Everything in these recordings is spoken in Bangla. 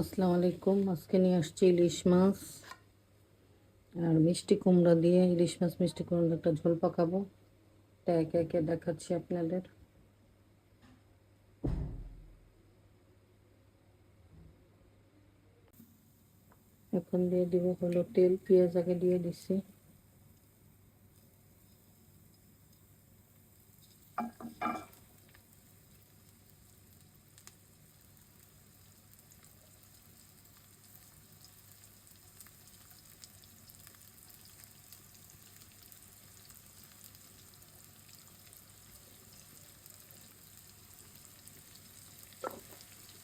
আসসালামু আলাইকুম। আজকে নিয়ে আসছি ইলিশ মাছ আর মিষ্টি কুমড়া দিয়ে। ইলিশ মাছ, মিষ্টি কুমড়া একটা ঝোল পাকাবো। তা একে একে দেখাচ্ছি আপনাদের। এখন দিয়ে দিব হলো তেল, পেঁয়াজ আগে দিয়ে দিচ্ছি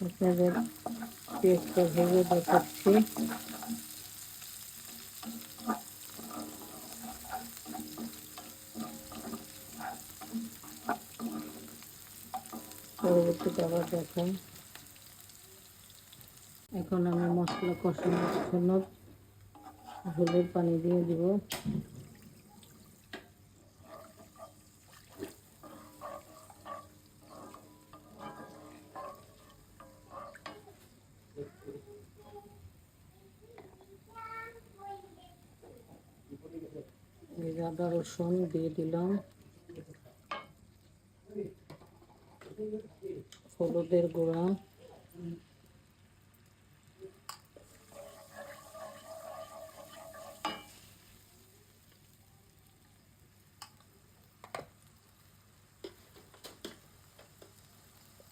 আপনাদের পেঁয়াজটা ভেজে দেখাচ্ছি। পরবর্তীতে আবার দেখাই। এখন আমি মশলা কষানোর জন্য ঝোলের পানি দিয়ে দিব এই যে আদা রসুন দিয়ে দিলাম। হলুদের গুঁড়া।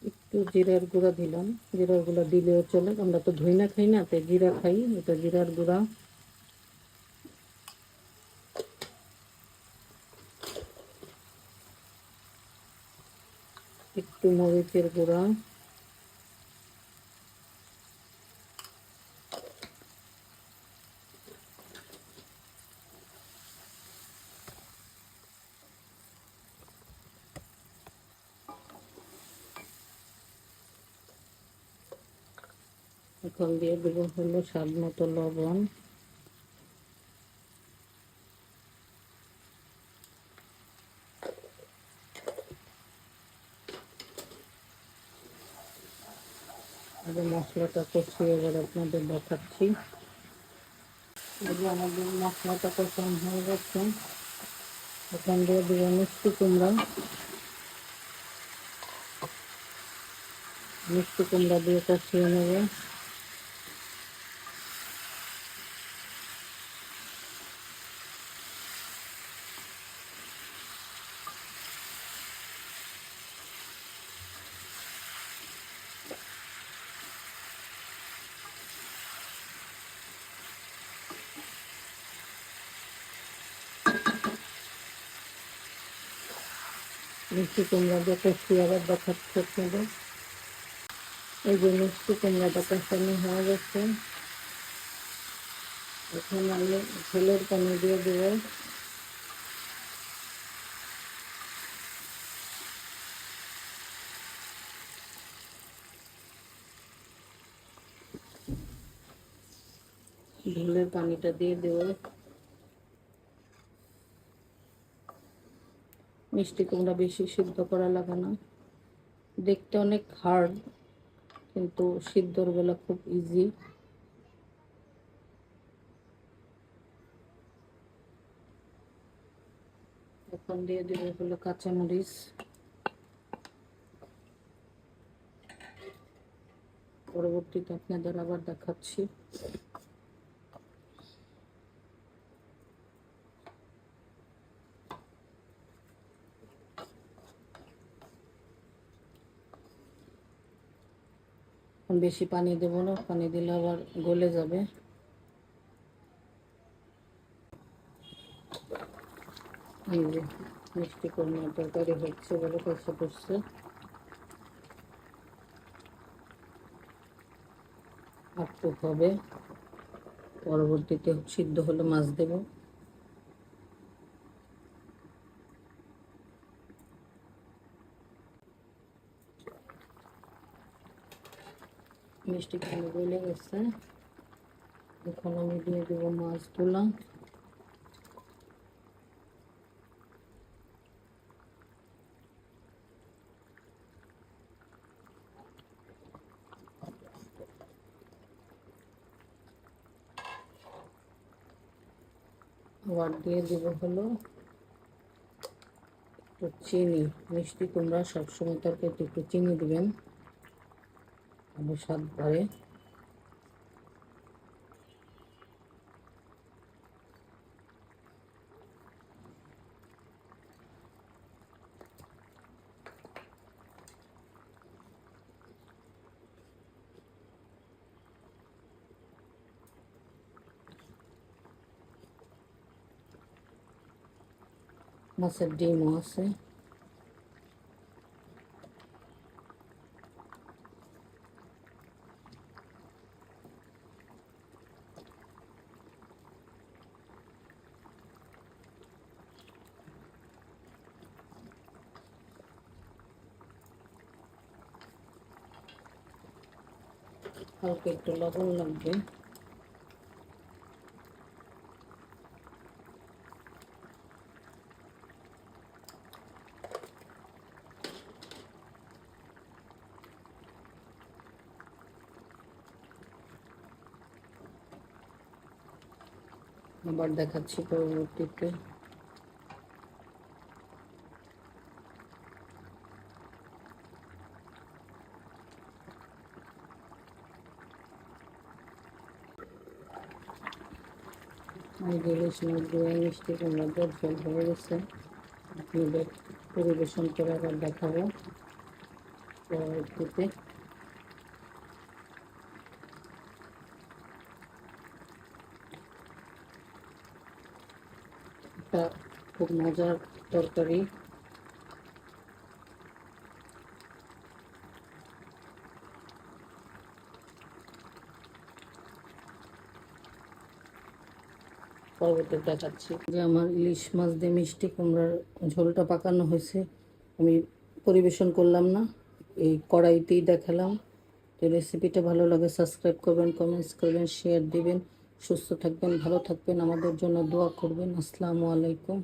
একটু জিরার গুঁড়া দিলাম। জিরার গুঁড়া দিলেও চলে। আমরা তো ধুই না, খাই না, তাই জিরা খাই। এটা জিরার গুঁড়া। একটু মরিচের গুঁড়া। এখন দিয়ে দেবো হলো স্বাদ মতো লবণ। আগে মশলাটা কষিয়ে এবার আপনাদের দেখাচ্ছি। আমাদের মশলাটা কষানো হয়ে গেছে। এখান দিয়ে দেবো মিষ্টি কুমড়া। মিষ্টি কুমড়া দিয়ে কষিয়ে নেবে। মিষ্টি কুমড়া দিয়ে আবার দেখাচ্ছে আপনাদের এই যে মিষ্টি কুমড়াটা কষানো হয়ে গেছে। এখন আমি ঝোলের পানি দিয়ে দেবো। ঝোলের পানিটা দিয়ে দেবো। মিষ্টি কুমড়া বেশি সিদ্ধ করা লাগে না। দেখতে অনেক হার্ড কিন্তু সিদ্ধর বেলা খুব ইজি এখন দিয়ে দেবো হলো কাঁচামরিচ। পরবর্তীতে আপনাদের আবার দেখাচ্ছি। বেশি পানি দেবো না, পানি দিলে আবার গলে যাবে। মিষ্টি কুমড়া তরকারি হচ্ছে বলে কষে করছে। একটু হবে। পরবর্তীতে সিদ্ধ হলে মাছ দেব। মিষ্টি ভালো গলে গেছে। এখন আমি দিয়ে দেবো মাছগুলো আবার দিয়ে দেব হলো চিনি। মিষ্টি তোমরা সবসময় তরকারিতে একটু চিনি দেবেন। স্বাদ বাড়ে মাছের ডিমও আছে। হালকা একটু লবণ লাগবে আবার দেখাচ্ছি পরবর্তীতে। আমি ইলিশ দোয়া মিষ্টি জল গেছে। আপনাদের পরিবেশন করে আবার দেখাবো। পরবর্তীতে খুব মজার তরকারি পরবর্তী দেখাচ্ছি যে আমার ইলিশ মাছ দিয়ে মিষ্টি কুমড়ার ঝোলটা পাকানো হয়েছে, আমি পরিবেশন করলাম না, এই কড়াইতেই দেখালাম। তো রেসিপিটা ভালো লাগে সাবস্ক্রাইব করবেন কমেন্টস করবেন শেয়ার দিবেন। সুস্থ থাকবেন, ভালো থাকবেন, আমাদের জন্য দোয়া করবেন। আসসালামু আলাইকুম।